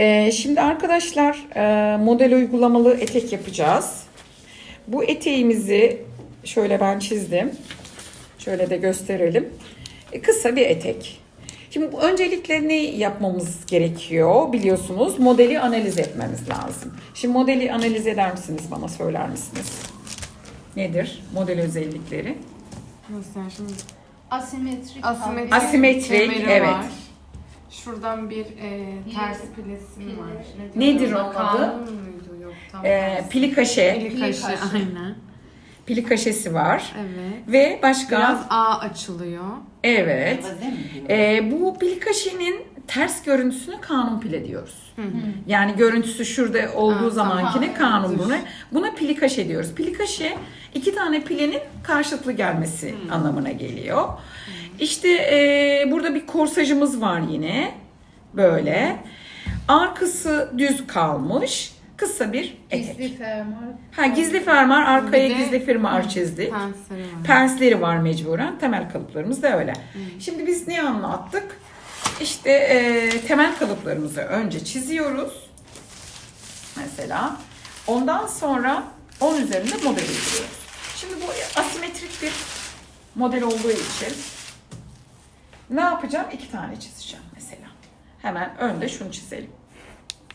Ee, şimdi arkadaşlar e, model uygulamalı etek yapacağız. Bu eteğimizi şöyle ben çizdim. Şöyle de gösterelim. E, kısa bir etek. Şimdi öncelikle ne yapmamız gerekiyor biliyorsunuz modeli analiz etmemiz lazım. Şimdi modeli analiz eder misiniz bana söyler misiniz? Nedir model özellikleri? Nasıl yani şimdi? Asimetrik. Asimetrik, Asimetrik, kemeri evet. var. Şuradan bir e, ters pilesi mi var? Ne Nedir onun Kanun adı? muydu? Yok tam Ee, tersi. pili kaşe, Pili kaşı, kaşı. aynen. pili kaşesi var Evet. ve başka Biraz A açılıyor. evet. Mi? Ee, bu pili kaşenin ters görüntüsüne kanun pile diyoruz. Hı hı. Yani görüntüsü şurada olduğu zamankine kanun buna. Buna pili kaşe diyoruz. Pili kaşe iki tane pilenin karşılıklı gelmesi anlamına geliyor. İşte e, burada bir korsajımız var yine. Böyle. Arkası düz kalmış. Kısa bir etek. Gizli fermuar. Ha gizli fermuar arkaya de- gizli fermuar çizdik. Pensleri var. Pensleri var mecburen. Temel kalıplarımız da öyle. Şimdi biz ne anlattık? İşte e, temel kalıplarımızı önce çiziyoruz. Mesela. Ondan sonra onun üzerinde model uyguluyoruz. Şimdi bu asimetrik bir model olduğu için ne yapacağım? İki tane çizeceğim mesela. Hemen önde şunu çizelim.